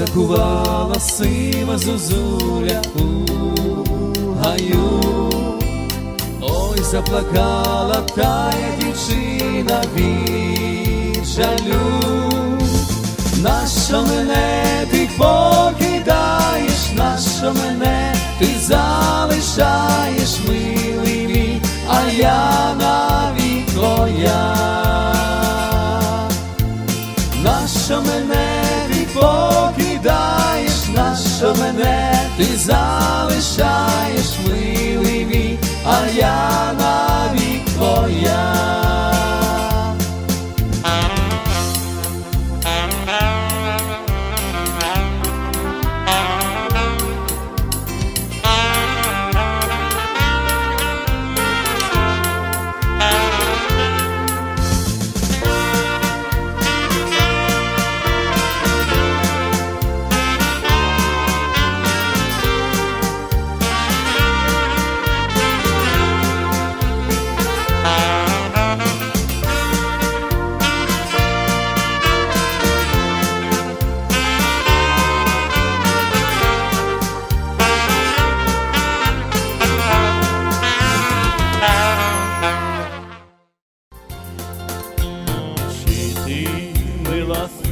Кувала сива зозуля у гаю, ой, заплакала тая дівчина від жалю. Нащо мене ти покидаєш, нащо мене ти залишаєш, милий мій, а я ти залишаєш, милий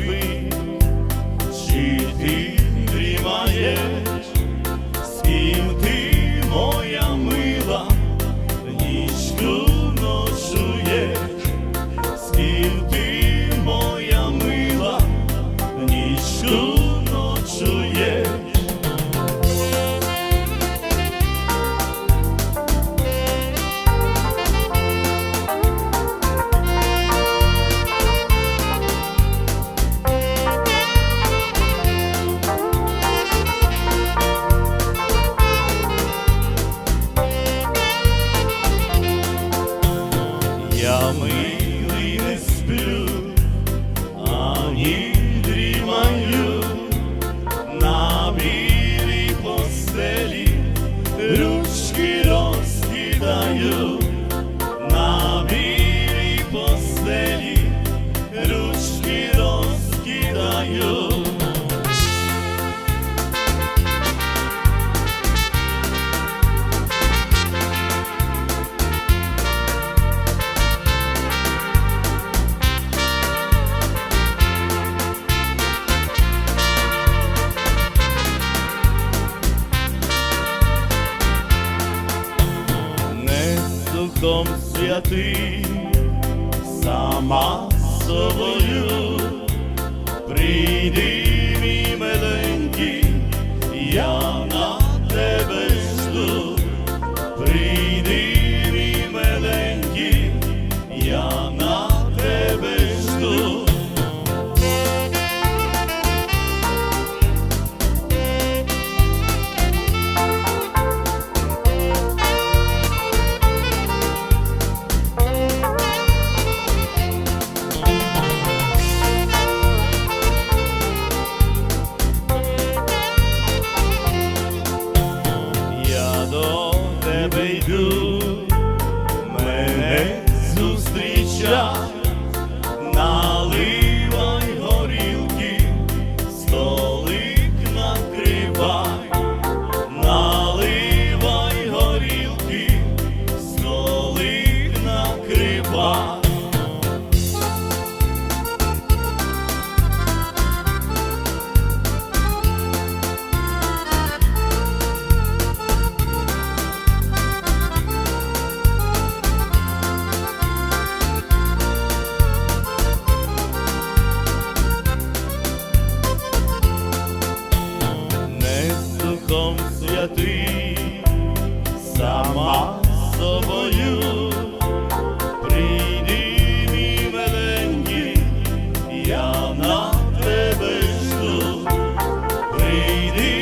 спи, чи ти дрімаєш, Я духом святий, сама собою, прийди, heart. Святим, сама собою, прийди, мій миленький, я на тебе жду, прийди,